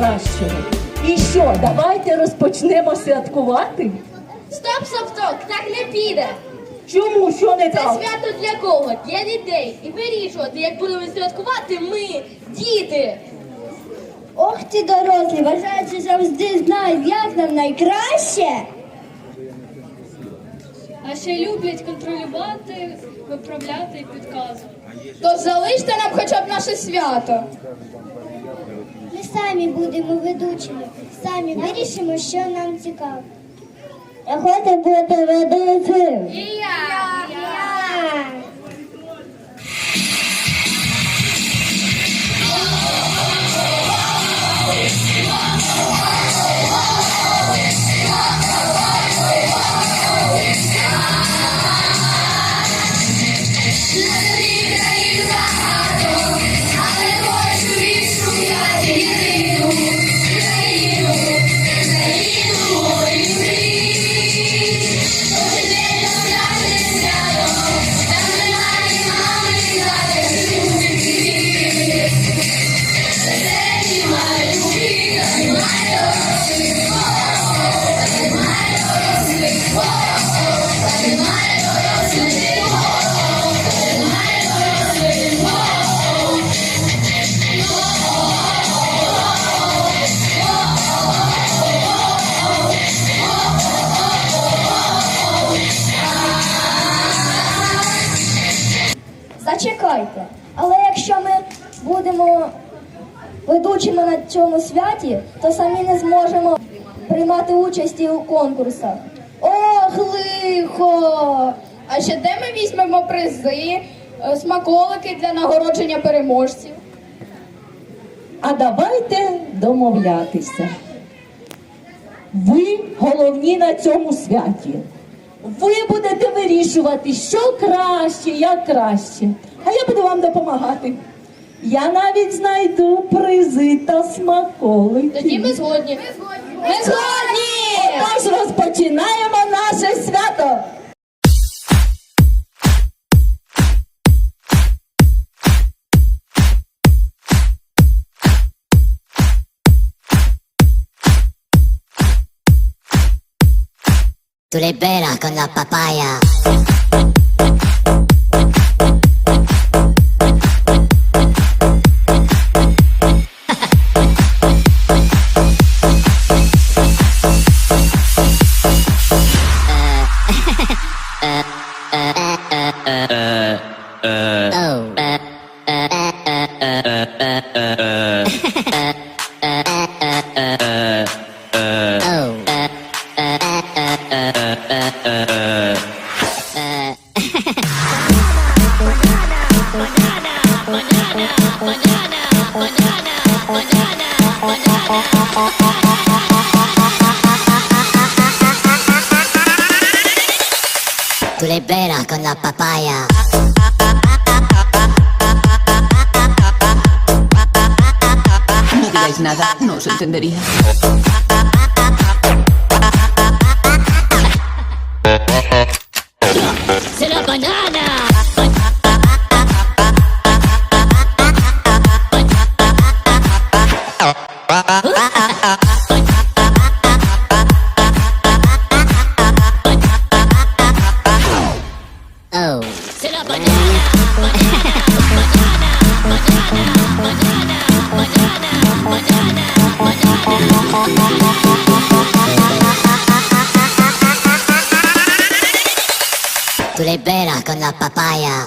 найкращого. І що, давайте розпочнемо святкувати? Стоп, стоп, стоп, так не піде. Чому що не Це так? свято для кого? Для дітей. І вирішувати, як будемо святкувати ми, діти. Ох ті дорослі, вважають, завжди знають, як нам найкраще. А ще люблять контролювати, виправляти і підказувати. Тож залиште нам хоча б наше свято. Ми самі будемо ведучими, самі вирішимо, що нам цікаво. Я хочу бути ведучим. І я. Зачекайте. Але якщо ми будемо ведучими на цьому святі, то самі не зможемо приймати участі у конкурсах. Ох, лихо! А ще де ми візьмемо призи, е, смаколики для нагородження переможців? А давайте домовлятися. Ви головні на цьому святі. Ви будете вирішувати, що краще, як краще. А я буду вам допомагати. Я навіть знайду призи та смаколики. Тоді ми згодні. Ми згодні! Отож розпочинаємо наше свято. Tu le vera con la papaya. Tu le vera con la papaya. No digáis nada, no os entendería. Tu l'hai bella con la papaya.